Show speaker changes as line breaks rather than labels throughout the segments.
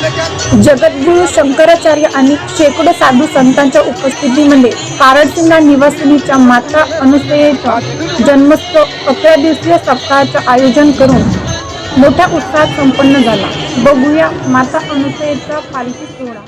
जगद्गुरु शंकराचार्य आणि शेकडो साधू संतांच्या उपस्थितीमध्ये कारडसिंगा निवासिनीच्या माता अनुसयेचा जन्मोत्सव अकरा दिवसीय सप्ताहाचं आयोजन करून मोठ्या उत्साहात संपन्न झाला. बघूया माता अनुसयेचा पालखी सोहळा.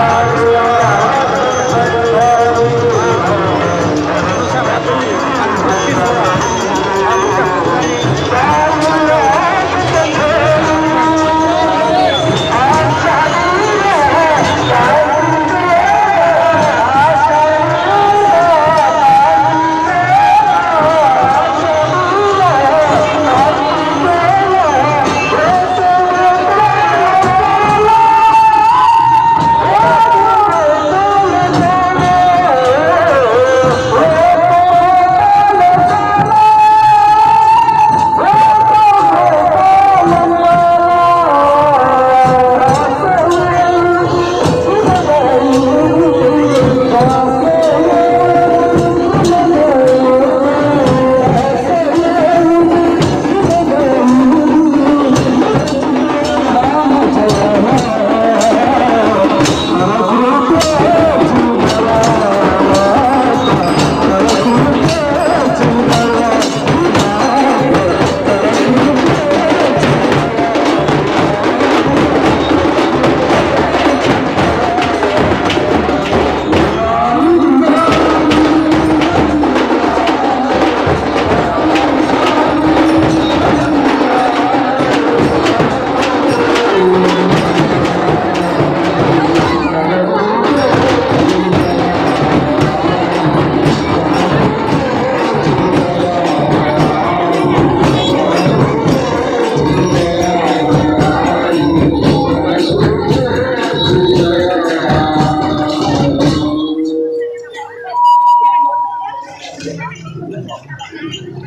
Hare